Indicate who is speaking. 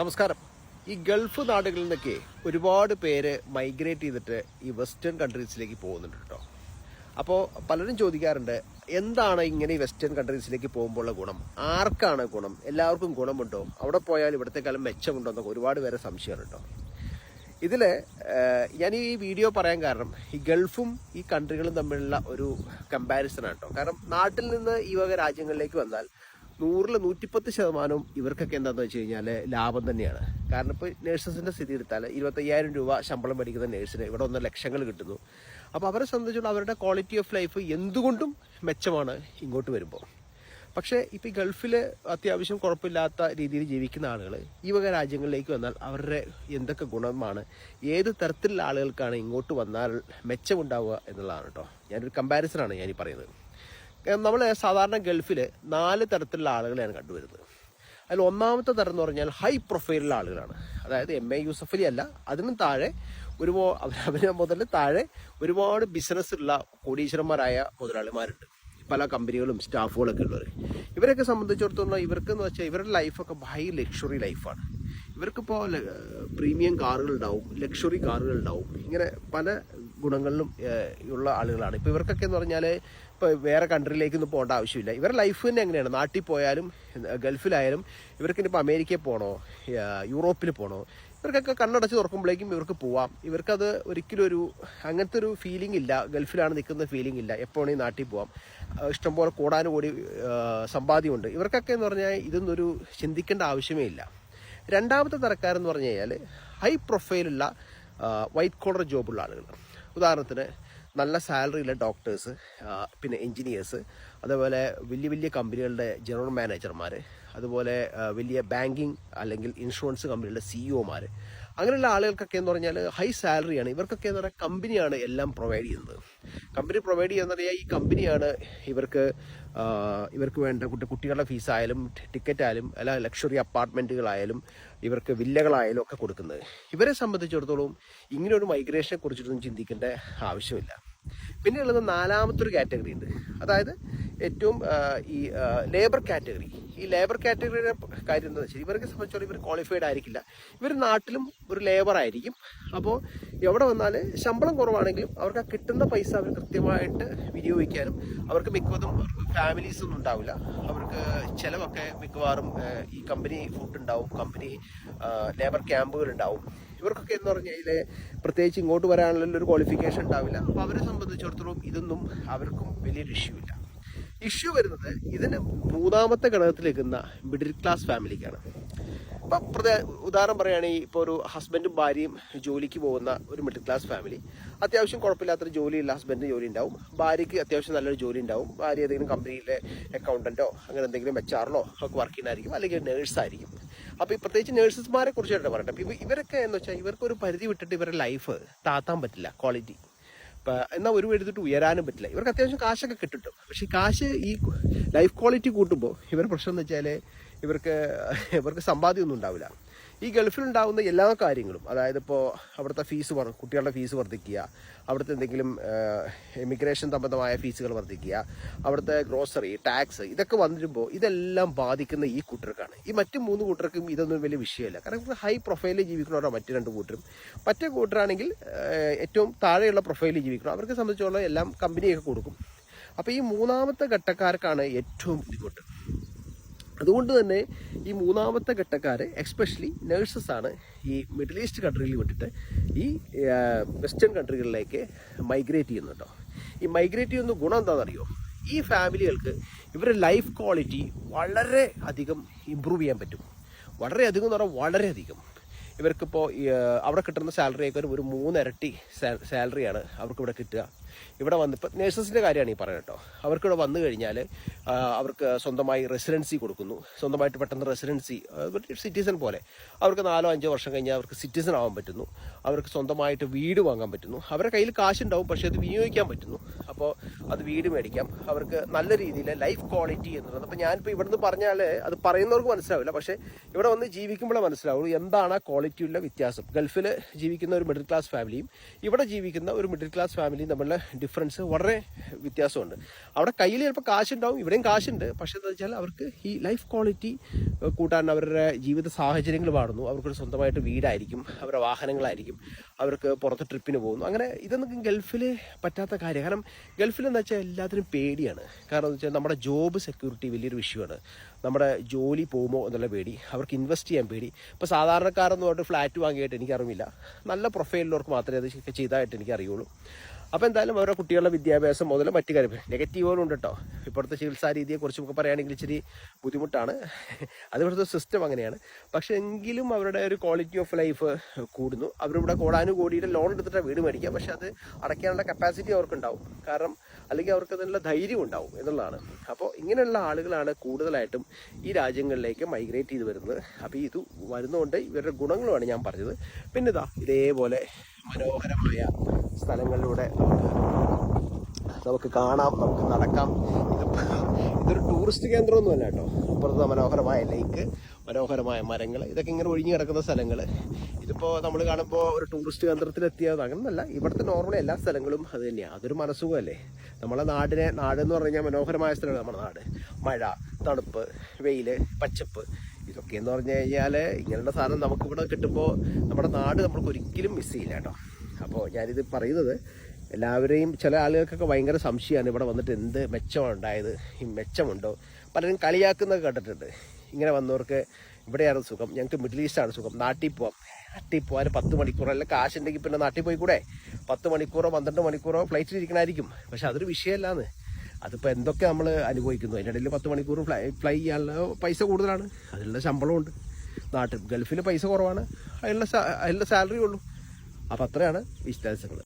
Speaker 1: നമസ്കാരം. ഈ ഗൾഫ് നാടുകളിൽ നിന്നൊക്കെ ഒരുപാട് പേര് മൈഗ്രേറ്റ് ചെയ്തിട്ട് ഈ വെസ്റ്റേൺ കൺട്രീസിലേക്ക് പോകുന്നുണ്ട് കേട്ടോ. അപ്പോൾ പലരും ചോദിക്കാറുണ്ട് എന്താണ് ഇങ്ങനെ ഈ വെസ്റ്റേൺ കൺട്രീസിലേക്ക് പോകുമ്പോഴുള്ള ഗുണം? ആർക്കാണ് ഗുണം? എല്ലാവർക്കും ഗുണമുണ്ടോ? അവിടെ പോയാൽ ഇവിടത്തെക്കാലം മെച്ചമുണ്ടോ എന്നൊക്കെ ഒരുപാട് പേരെ സംശയമാണ് കേട്ടോ. ഇതിൽ ഞാൻ ഈ വീഡിയോ പറയാൻ കാരണം ഈ ഗൾഫും ഈ കൺട്രികളും തമ്മിലുള്ള ഒരു കമ്പാരിസൺ ആണ് കേട്ടോ. കാരണം നാട്ടിൽ നിന്ന് ഈ വക രാജ്യങ്ങളിലേക്ക് വന്നാൽ നൂറിൽ നൂറ്റിപ്പത്ത് ശതമാനവും ഇവർക്കൊക്കെ എന്താണെന്ന് വെച്ച് കഴിഞ്ഞാൽ ലാഭം തന്നെയാണ്. കാരണം ഇപ്പോൾ നേഴ്സസിന്റെ സ്ഥിതി എടുത്താൽ ഇരുപത്തയ്യായിരം രൂപ ശമ്പളം മേടിക്കുന്ന നേഴ്സിന് ഇവിടെ ഒന്ന് ലക്ഷങ്ങൾ കിട്ടുന്നു. അപ്പോൾ അവരെ സംബന്ധിച്ചുള്ള അവരുടെ ക്വാളിറ്റി ഓഫ് ലൈഫ് എന്തുകൊണ്ടും മെച്ചമാണ് ഇങ്ങോട്ട് വരുമ്പോൾ പക്ഷേ ഇപ്പോൾ ഗൾഫിൽ അത്യാവശ്യം കുഴപ്പമില്ലാത്ത രീതിയിൽ ജീവിക്കുന്ന ആളുകൾ ഈ വക രാജ്യങ്ങളിലേക്ക് വന്നാൽ അവരുടെ എന്തൊക്കെ ഗുണമാണ് ഏത് തരത്തിലുള്ള ആളുകൾക്കാണ് ഇങ്ങോട്ട് വന്നാൽ മെച്ചമുണ്ടാവുക എന്നുള്ളതാണ് കേട്ടോ ഞാനൊരു കമ്പാരിസനാണ് ഞാൻ ഞാനീ പറയുന്നത്. നമ്മൾ സാധാരണ ഗൾഫിൽ നാല് തരത്തിലുള്ള ആളുകളെയാണ് കണ്ടുവരുന്നത്. അതിൽ ഒന്നാമത്തെ തരം എന്ന് പറഞ്ഞാൽ ഹൈ പ്രൊഫൈലുള്ള ആളുകളാണ്. അതായത് എം എ യൂസഫലി അലി അല്ല അതിനും താഴെ ഒരുപാട് അവരെ മുതൽ താഴെ ഒരുപാട് ബിസിനസ്സുള്ള കോടീശ്വരന്മാരായ മുതലാളിമാരുണ്ട്. പല കമ്പനികളും സ്റ്റാഫുകളൊക്കെ ഉള്ളവർ ഇവരൊക്കെ സംബന്ധിച്ചിടത്തോളം ഇവർക്ക് എന്ന് വെച്ചാൽ ഇവരുടെ ലൈഫൊക്കെ ഹൈ ലക്ഷറി ലൈഫാണ് ഇവർക്കിപ്പോൾ പ്രീമിയം കാറുകൾ ഉണ്ടാവും ലക്ഷറി കാറുകൾ ഉണ്ടാവും. ഇങ്ങനെ പല ഗുണങ്ങളിലും ഉള്ള ആളുകളാണ്. ഇപ്പോൾ ഇവർക്കൊക്കെ എന്ന് പറഞ്ഞാൽ ഇപ്പോൾ വേറെ കൺട്രിയിലേക്കൊന്നും പോകേണ്ട ആവശ്യമില്ല. ഇവരുടെ ലൈഫ് തന്നെ എങ്ങനെയാണ്? നാട്ടിൽ പോയാലും ഗൾഫിലായാലും ഇവർക്ക് ഇനിയിപ്പോൾ അമേരിക്കയിൽ പോകണോ യൂറോപ്പിൽ പോകണോ ഇവർക്കൊക്കെ കണ്ണടച്ച് തുറക്കുമ്പോഴേക്കും ഇവർക്ക് പോവാം. ഇവർക്കത് ഒരിക്കലും ഒരു അങ്ങനത്തെ ഒരു ഫീലിംഗ് ഇല്ല. ഗൾഫിലാണ് നിൽക്കുന്ന ഫീലിംഗ് ഇല്ല. എപ്പോൾ വേണമെങ്കിൽ നാട്ടിൽ പോവാം. ഇഷ്ടംപോലെ കൂടാനും കൂടി സമ്പാദ്യമുണ്ട്. ഇവർക്കൊക്കെ എന്ന് പറഞ്ഞാൽ ഇതൊന്നൊരു ചിന്തിക്കേണ്ട ആവശ്യമേ ഇല്ല. രണ്ടാമത്തെ തരക്കാരെന്ന് പറഞ്ഞു കഴിഞ്ഞാൽ ഹൈ പ്രൊഫൈലുള്ള വൈറ്റ് കോളർ ജോബുള്ള ആളുകൾ ഉദാഹരണത്തിന് നല്ല സാലറിയുള്ള ഡോക്ടേഴ്സ് പിന്നെ എൻജിനീയേഴ്സ് അതുപോലെ വലിയ വലിയ കമ്പനികളുടെ ജനറൽ മാനേജർമാർ അതുപോലെ വലിയ ബാങ്കിങ് അല്ലെങ്കിൽ ഇൻഷുറൻസ് കമ്പനികളുടെ സിഇഒമാർ അങ്ങനെയുള്ള ആളുകൾക്കൊക്കെ എന്ന് പറഞ്ഞാൽ ഹൈ സാലറിയാണ് ഇവർക്കൊക്കെ എന്ന് പറഞ്ഞാൽ കമ്പനിയാണ് എല്ലാം പ്രൊവൈഡ് ചെയ്യുന്നത്. കമ്പനി പ്രൊവൈഡ് ചെയ്യുന്നത് ഈ കമ്പനിയാണ് ഇവർക്ക് ഇവർക്ക് വേണ്ട കുട്ടി കുട്ടികളുടെ ഫീസായാലും ടിക്കറ്റ് ആയാലും അല്ല ലക്ഷറി അപ്പാർട്ട്മെന്റുകളായാലും ഇവർക്ക് വില്ലകളായാലും ഒക്കെ കൊടുക്കുന്നത്. ഇവരെ സംബന്ധിച്ചിടത്തോളം ഇങ്ങനെ ഒരു മൈഗ്രേഷനെ കുറിച്ചിട്ടൊന്നും ചിന്തിക്കേണ്ട ആവശ്യമില്ല. പിന്നെയുള്ളത് നാലാമത്തെ ഒരു കാറ്റഗറി ഉണ്ട്. അതായത് ഏറ്റവും ഈ ലേബർ കാറ്റഗറി ഈ ലേബർ കാറ്റഗറിയുടെ കാര്യം എന്താണെന്ന് വെച്ചാൽ ഇവർക്ക് സംബന്ധിച്ചോളം ഇവർ ക്വാളിഫൈഡ് ആയിരിക്കില്ല. ഇവർ നാട്ടിലും ഒരു ലേബർ ആയിരിക്കും. അപ്പോൾ എവിടെ വന്നാൽ ശമ്പളം കുറവാണെങ്കിലും അവർക്ക് ആ കിട്ടുന്ന പൈസ അവർ കൃത്യമായിട്ട് വിനിയോഗിക്കാനും അവർക്ക് മിക്കതും ഫാമിലീസ് ഒന്നും ഉണ്ടാവില്ല. അവർക്ക് ചിലവൊക്കെ മിക്കവാറും ഈ കമ്പനി ഫുഡ് ഉണ്ടാവും കമ്പനി ലേബർ ക്യാമ്പുകൾ ഉണ്ടാവും. ഇവർക്കൊക്കെ എന്ന് പറഞ്ഞു കഴിഞ്ഞാൽ പ്രത്യേകിച്ച് ഇങ്ങോട്ട് വരാനുള്ള ഒരു ക്വാളിഫിക്കേഷൻ ഉണ്ടാവില്ല. അപ്പോൾ അവരെ സംബന്ധിച്ചിടത്തോളം ഇതൊന്നും അവർക്കും വലിയൊരു ഇഷ്യൂ ഇല്ല. ഇഷ്യൂ വരുന്നത് ഇതിന് മൂന്നാമത്തെ ഘടകത്തിലേക്കുന്ന മിഡിൽ ക്ലാസ് ഫാമിലിക്കാണ്. ഇപ്പം ഉദാഹരണം പറയുകയാണെങ്കിൽ ഇപ്പോൾ ഒരു ഹസ്ബൻഡും ഭാര്യയും ജോലിക്ക് പോകുന്ന ഒരു മിഡിൽ ക്ലാസ് ഫാമിലി. അത്യാവശ്യം കുഴപ്പമില്ലാത്തൊരു ജോലിയുള്ള ഹസ്ബൻഡിന് ജോലി ഉണ്ടാവും. ഭാര്യയ്ക്ക് അത്യാവശ്യം നല്ലൊരു ജോലി ഉണ്ടാവും. ഭാര്യ ഏതെങ്കിലും കമ്പനിയിലെ അക്കൗണ്ടന്റോ അങ്ങനെ എന്തെങ്കിലും എച്ച് ആറിലോ ഒക്കെ വർക്ക് ചെയ്യുന്നതായിരിക്കും. അല്ലെങ്കിൽ നേഴ്സായിരിക്കും അപ്പോൾ ഈ പ്രത്യേകിച്ച് നേഴ്സസ്മാരെ കുറിച്ചായിട്ട് പറയട്ടെ ഇവരൊക്കെ എന്ന് വെച്ചാൽ ഇവർക്ക് ഒരു പരിധി വിട്ടിട്ട് ഇവരുടെ ലൈഫ് താത്താൻ പറ്റില്ല. ക്വാളിറ്റി എന്നാൽ ഒരു എടുത്തിട്ട് ഉയരാനും പറ്റില്ല. ഇവർക്ക് അത്യാവശ്യം കാശൊക്കെ കിട്ടും പക്ഷേ കാശ് ഈ ലൈഫ് ക്വാളിറ്റി കൂട്ടുമ്പോൾ ഇവരുടെ പ്രശ്നം എന്ന് വെച്ചാൽ ഇവർക്ക് ഇവർക്ക് സമ്പാദ്യമൊന്നും ഉണ്ടാവില്ല. ഈ ഗൾഫിലുണ്ടാകുന്ന എല്ലാ കാര്യങ്ങളും അതായത് ഇപ്പോൾ അവിടുത്തെ ഫീസ് വർ കുട്ടികളുടെ ഫീസ് വർദ്ധിക്കുക അവിടുത്തെ എന്തെങ്കിലും ഇമിഗ്രേഷൻ സംബന്ധമായ ഫീസുകൾ വർദ്ധിക്കുക അവിടുത്തെ ഗ്രോസറി ടാക്സ് ഇതൊക്കെ വന്നിരുമ്പോൾ ഇതെല്ലാം ബാധിക്കുന്ന ഈ കൂട്ടർക്കാണ്. ഈ മറ്റു മൂന്ന് കൂട്ടർക്കും ഇതൊന്നും വലിയ വിഷയമല്ല. കാരണം ഹൈ പ്രൊഫൈലിൽ ജീവിക്കുന്നവരാണ് മറ്റു രണ്ട് കൂട്ടരും. മറ്റേ കൂട്ടറാണെങ്കിൽ ഏറ്റവും താഴെയുള്ള പ്രൊഫൈലിൽ ജീവിക്കണം അവർക്ക് സംബന്ധിച്ചോളം എല്ലാം കമ്പനിയൊക്കെ കൊടുക്കും. അപ്പോൾ ഈ മൂന്നാമത്തെ ഘട്ടക്കാർക്കാണ് ഏറ്റവും ബുദ്ധിമുട്ട്. അതുകൊണ്ട് തന്നെ ഈ മൂന്നാമത്തെ ഘട്ടക്കാർ എക്സ്പെഷ്യലി നേഴ്സസ് ആണ് ഈ മിഡിൽ ഈസ്റ്റ് കൺട്രിയിൽ വിട്ടിട്ട് ഈ വെസ്റ്റേൺ കൺട്രികളിലേക്ക് മൈഗ്രേറ്റ് ചെയ്യുന്നുണ്ടോ ഈ മൈഗ്രേറ്റ് ചെയ്യുന്ന ഗുണം എന്താണെന്നറിയോ? ഈ ഫാമിലികൾക്ക് ഇവരുടെ ലൈഫ് ക്വാളിറ്റി വളരെ അധികം ഇമ്പ്രൂവ് ചെയ്യാൻ പറ്റും. വളരെയധികം എന്ന് പറഞ്ഞാൽ വളരെയധികം ഇവർക്കിപ്പോൾ അവിടെ കിട്ടുന്ന സാലറിയൊക്കെ ഒരു മൂന്നിരട്ടി സാലറിയാണ് അവർക്ക് ഇവിടെ കിട്ടുക. ഇവിടെ വന്ന് ഇപ്പം നേഴ്സസിന്റെ കാര്യമാണ് ഈ പറയുന്നത് കേട്ടോ. അവർക്കിവിടെ വന്നു കഴിഞ്ഞാൽ അവർക്ക് സ്വന്തമായി റെസിഡൻസി കൊടുക്കുന്നു. സ്വന്തമായിട്ട് പെട്ടെന്ന് റെസിഡൻസി സിറ്റിസൺ പോലെ. അവർക്ക് നാലോ അഞ്ചോ വർഷം കഴിഞ്ഞാൽ അവർക്ക് സിറ്റിസൺ ആവാൻ പറ്റുന്നു. അവർക്ക് സ്വന്തമായിട്ട് വീട് വാങ്ങാൻ പറ്റുന്നു. അവരുടെ കയ്യിൽ കാശുണ്ടാവും പക്ഷേ അത് വിനിയോഗിക്കാൻ പറ്റുന്നു. അപ്പോൾ അത് വീട് മേടിക്കാം. അവർക്ക് നല്ല രീതിയിൽ ലൈഫ് ക്വാളിറ്റി എന്നുള്ളത്. അപ്പോൾ ഞാനിപ്പോൾ ഇവിടുന്ന് പറഞ്ഞാൽ അത് പറയുന്നവർക്ക് മനസ്സിലാവില്ല. പക്ഷേ ഇവിടെ വന്ന് ജീവിക്കുമ്പോഴേ മനസ്സിലാവുള്ളൂ എന്താണ് ആ ക്വാളിറ്റിയുള്ള വ്യത്യാസം. ഗൾഫിൽ ജീവിക്കുന്ന ഒരു മിഡിൽ ക്ലാസ് ഫാമിലിയും ഇവിടെ ജീവിക്കുന്ന ഒരു മിഡിൽ ക്ലാസ് ഫാമിലിയും തമ്മിലുള്ള ഡിഫറൻസ് വളരെ വ്യത്യാസമുണ്ട്. അവിടെ കയ്യിൽ ചിലപ്പോൾ കാശുണ്ടാവും ഇവിടെയും കാശുണ്ട്. പക്ഷേ എന്താ വെച്ചാൽ അവർക്ക് ഈ ലൈഫ് ക്വാളിറ്റി കൂട്ടാൻ അവരുടെ ജീവിത സാഹചര്യങ്ങൾ പാടുന്നു അവർക്കൊരു സ്വന്തമായിട്ട് വീടായിരിക്കും അവരുടെ വാഹനങ്ങളായിരിക്കും അവർക്ക് പുറത്ത് ട്രിപ്പിന് പോകുന്നു. അങ്ങനെ ഇതൊന്നും ഗൾഫിൽ പറ്റാത്ത കാര്യം. കാരണം ഗൾഫിൽ എന്താ വെച്ചാൽ എല്ലാത്തിനും പേടിയാണ്. കാരണം എന്താ വെച്ചാൽ നമ്മുടെ ജോബ് സെക്യൂരിറ്റി വലിയൊരു വിഷയമാണ് നമ്മുടെ ജോലി പോകുമോ എന്നുള്ള പേടി അവർക്ക് ഇൻവെസ്റ്റ് ചെയ്യാൻ പേടി. ഇപ്പോൾ സാധാരണക്കാരെന്ന് പറഞ്ഞിട്ട് ഫ്ലാറ്റ് വാങ്ങിയിട്ട് എനിക്കറിയില്ല നല്ല പ്രൊഫൈലിലുള്ളവർക്ക് മാത്രമേ അത് ചെയ്തതായിട്ട് എനിക്ക് അറിയുള്ളൂ അപ്പോൾ എന്തായാലും അവരുടെ കുട്ടികളുടെ വിദ്യാഭ്യാസം മുതൽ മറ്റു കാര്യം. നെഗറ്റീവുകളും ഉണ്ട് കേട്ടോ ഇപ്പോഴത്തെ ചികിത്സാ രീതിയെക്കുറിച്ച് നമുക്ക് പറയുകയാണെങ്കിൽ ഇച്ചിരി ബുദ്ധിമുട്ടാണ്. അത് ഇവിടുത്തെ സിസ്റ്റം അങ്ങനെയാണ്. പക്ഷെ എങ്കിലും അവരുടെ ഒരു ക്വാളിറ്റി ഓഫ് ലൈഫ് കൂടുന്നു. അവരിവിടെ കോടാനുകോടിയുടെ ലോൺ എടുത്തിട്ട് വീട് മേടിക്കുക. പക്ഷെ അത് അടയ്ക്കാനുള്ള കപ്പാസിറ്റി അവർക്കുണ്ടാവും. കാരണം അല്ലെങ്കിൽ അവർക്ക് അതിനുള്ള ധൈര്യം ഉണ്ടാവും എന്നുള്ളതാണ്. അപ്പോൾ ഇങ്ങനെയുള്ള ആളുകളാണ് കൂടുതലായിട്ടും ഈ രാജ്യങ്ങളിലേക്ക് മൈഗ്രേറ്റ് ചെയ്ത് വരുന്നത്. അപ്പോൾ ഇത് വരുന്നതുകൊണ്ട് ഇവരുടെ ഗുണങ്ങളുമാണ് ഞാൻ പറഞ്ഞത്. പിന്നെ ഇതാ ഇതേപോലെ മനോഹരമായ സ്ഥലങ്ങളിലൂടെ നമുക്ക് കാണാം നമുക്ക് നടക്കാം. ഇതൊരു ടൂറിസ്റ്റ് കേന്ദ്രമൊന്നുമല്ല കേട്ടോ. അപ്പുറത്ത് മനോഹരമായ ലേക്ക് മനോഹരമായ മരങ്ങൾ ഇതൊക്കെ ഇങ്ങനെ ഒഴിഞ്ഞു കിടക്കുന്ന സ്ഥലങ്ങൾ ഇതിപ്പോൾ നമ്മൾ കാണുമ്പോൾ ഒരു ടൂറിസ്റ്റ് കേന്ദ്രത്തിലെത്തിയത് അങ്ങനല്ല ഇവിടുത്തെ നോർമലി എല്ലാ സ്ഥലങ്ങളും അത് തന്നെയാണ് അതൊരു മനസ്സുഖമല്ലേ. നമ്മളെ നാടിനെ നാട് പറഞ്ഞു കഴിഞ്ഞാൽ മനോഹരമായ സ്ഥലമാണ് നമ്മുടെ നാട്. മഴ തണുപ്പ് വെയിൽ പച്ചപ്പ് ഇതൊക്കെ എന്ന് പറഞ്ഞു കഴിഞ്ഞാൽ ഇങ്ങനെയുള്ള സാധനം നമുക്കിവിടെ കിട്ടുമ്പോൾ നമ്മുടെ നാട് നമ്മൾക്ക് ഒരിക്കലും മിസ് ചെയ്യില്ല കേട്ടോ. അപ്പോൾ ഞാനിത് പറയുന്നത് എല്ലാവരെയും ചില ആളുകൾക്കൊക്കെ ഭയങ്കര സംശയമാണ് ഇവിടെ വന്നിട്ട് എന്ത് മെച്ചമാണ് ഉണ്ടായത് ഈ മെച്ചമുണ്ടോ? പലരും കളിയാക്കുന്നത് കണ്ടിട്ടുണ്ട്. ഇങ്ങനെ വന്നവർക്ക് ഇവിടെയാണ് സുഖം ഞങ്ങൾക്ക് മിഡിൽ ഈസ്റ്റാണ് സുഖം. നാട്ടിൽ പോവാം. നാട്ടിൽ പോകാൻ പത്ത് മണിക്കൂറോ അല്ല കാശുണ്ടെങ്കിൽ പിന്നെ നാട്ടിൽ പോയി കൂടെ? പത്ത് മണിക്കൂറോ പന്ത്രണ്ട് മണിക്കൂറോ ഫ്ലൈറ്റിൽ ഇരിക്കണമായിരിക്കും. പക്ഷെ അതൊരു വിഷയമല്ലാന്ന് അതിപ്പോൾ എന്തൊക്കെ നമ്മൾ അനുഭവിക്കുന്നു? അതിന്റെ ഇടയിൽ പത്ത് മണിക്കൂർ ഫ്ലൈ ഫ്ലൈ ചെയ്യാനുള്ള പൈസ കൂടുതലാണ്. അതിനുള്ള ശമ്പളമുണ്ട് നാട്ടിൽ ഗൾഫിൽ പൈസ കുറവാണ്. അതിനുള്ള അതിലുള്ള സാലറി ഉള്ളൂ. അപ്പോൾ അത്രയാണ് വിശദാംശങ്ങൾ